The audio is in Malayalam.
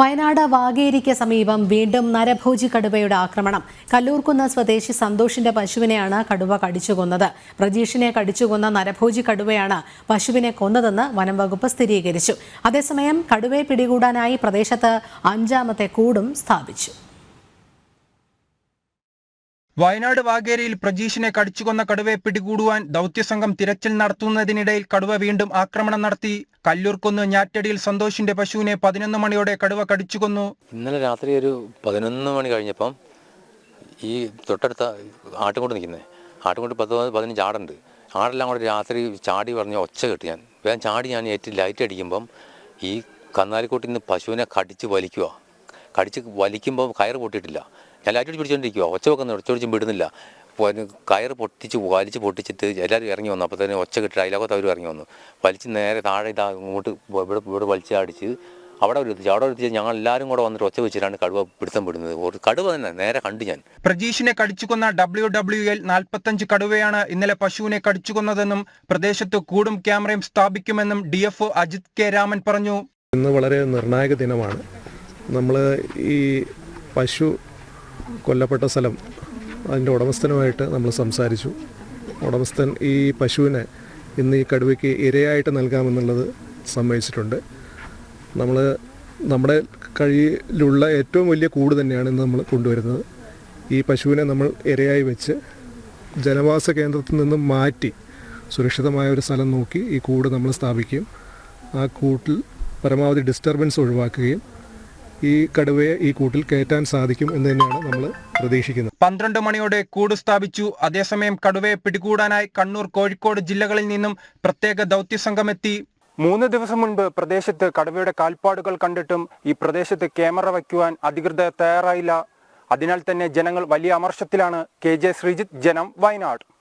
വയനാട് വാഗേരിക്ക് സമീപം വീണ്ടും നരഭോജി കടുവയുടെ ആക്രമണം. കല്ലൂർക്കുന്ന് സ്വദേശി സന്തോഷിന്റെ പശുവിനെയാണ് കടുവ കടിച്ചുകൊന്നത് പ്രജീഷിനെ കടിച്ചുകൊന്ന നരഭോജി കടുവയാണ് പശുവിനെ കൊന്നതെന്ന് വനം വകുപ്പ് സ്ഥിരീകരിച്ചു. അതേസമയം കടുവയെ പിടികൂടാനായി പ്രദേശത്ത് അഞ്ചാമത്തെ കൂടും സ്ഥാപിച്ചു. വയനാട് വാഗേരയിൽ പ്രജീഷിനെ കടിച്ചുകൊന്ന കടുവയെ പിടികൂടുവാൻ ദൗത്യസംഘം തിരച്ചിൽ നടത്തുന്നതിനിടയിൽ കടുവ വീണ്ടും ആക്രമണം നടത്തി. കല്ലൂർക്കുന്ന് ഞാറ്റടിയിൽ സന്തോഷിന്റെ പശുവിനെ പതിനൊന്ന് മണിയോടെ കടുവ കടിച്ചുകൊന്നു. ഇന്നലെ രാത്രി ഒരു പതിനൊന്ന് മണി കഴിഞ്ഞപ്പം ഈ തൊട്ടടുത്ത ആട്ടുംകൊണ്ട് നിൽക്കുന്നത് ആട്ടുംകൊണ്ട് പത്ത് പതിനഞ്ച് ആടുണ്ട്. ആടെല്ലാം കൂടെ രാത്രി ചാടി പറഞ്ഞ ഒച്ച കെട്ടി ഞാൻ. വേഗം ചാടി ഞാൻ ഏറ്റവും ലൈറ്റ് അടിക്കുമ്പം ഈ കന്നാലിക്കൂട്ടിൽ നിന്ന് പശുവിനെ കടിച്ച് വലിക്കുക കടിച്ച് വലിക്കുമ്പോൾ കയറ് പൊട്ടിയിട്ടില്ല. ഞാൻ ലൈറ്റ് അടിച്ച് പിടിച്ചുകൊണ്ടിരിക്കുക ഒച്ച വെക്കുന്ന ഒച്ച പിടിച്ചും വിടുന്നില്ല. അപ്പോൾ അതിന് കയറ് പൊട്ടിച്ച് വലിച്ച് പൊട്ടിച്ചിട്ട് എല്ലാവരും ഇറങ്ങി വന്നു. അപ്പോൾ തന്നെ ഒച്ച കിട്ടി അതിലകത്ത് അവർ ഇറങ്ങി വന്നു. വലിച്ച് നേരെ താഴെ ഇതാ ഇങ്ങോട്ട് ഇവിടെ ഇവിടെ വലിച്ച് അടിച്ച് അവിടെ ഒരു എത്തിച്ചു അവിടെ എത്തിച്ച് ഞങ്ങൾ എല്ലാവരും കൂടെ വന്നിട്ട് ഒച്ച വെച്ചിട്ടാണ് കടുവ പിടുത്തം വിടുന്നത് ഒരു കടുവ തന്നെ നേരെ കണ്ടു ഞാൻ. പ്രജീഷിനെ കടിച്ചുകൊന്ന ഡബ്ല്യു ഡബ്ല്യു എൽ നാൽപ്പത്തഞ്ച് കടുവയാണ് ഇന്നലെ പശുവിനെ കടിച്ചുകൊന്നതെന്നും പ്രദേശത്ത് കൂടും ക്യാമറയും സ്ഥാപിക്കുമെന്നും D F Ajith K Raman പറഞ്ഞു. ഇന്ന് വളരെ നിർണായക ദിനമാണ്. നമ്മൾ ഈ പശു കൊല്ലപ്പെട്ട സ്ഥലം അതിന്റെ ഉടമസ്ഥനുമായിട്ട് നമ്മൾ സംസാരിച്ചു. ഉടമസ്ഥൻ ഈ പശുവിനെ ഇന്ന് ഈ കടുവയ്ക്ക് ഇരയായിട്ട് നൽകാമെന്നുള്ളത് സമ്മതിച്ചിട്ടുണ്ട്. നമ്മൾ നമ്മുടെ കഴിയിലുള്ള ഏറ്റവും വലിയ കൂട് തന്നെയാണ് ഇന്ന് നമ്മൾ കൊണ്ടുവരുന്നത്. ഈ പശുവിനെ നമ്മൾ ഇരയായി വെച്ച് ജനവാസ കേന്ദ്രത്തിൽ നിന്നും മാറ്റി സുരക്ഷിതമായ ഒരു സ്ഥലം നോക്കി ഈ കൂട് നമ്മൾ സ്ഥാപിക്കുകയും ആ കൂട്ടിൽ പരമാവധി ഡിസ്റ്റർബൻസ് ഒഴിവാക്കുകയും ഈ കടുവയെ ഈ കൂട്ടിൽ കയറ്റാൻ സാധിക്കും എന്ന് തന്നെയാണ് നമ്മൾ പ്രതീക്ഷിക്കുന്നത്. പന്ത്രണ്ട് മണിയോടെ കൂട് സ്ഥാപിച്ചു. അതേസമയം കടുവയെ പിടികൂടാനായി കണ്ണൂർ കോഴിക്കോട് ജില്ലകളിൽ നിന്നും പ്രത്യേക ദൗത്യസംഘം എത്തി. മൂന്ന് ദിവസം മുൻപ് പ്രദേശത്ത് കടുവയുടെ കാൽപ്പാടുകൾ കണ്ടിട്ടും ഈ പ്രദേശത്ത് ക്യാമറ വയ്ക്കുവാൻ അധികൃതർ തയ്യാറായില്ല. അതിനാൽ തന്നെ ജനങ്ങൾ വലിയ അമർഷത്തിലാണ്. കെ ജെ ശ്രീജിത്ത് ജനം വയനാട്.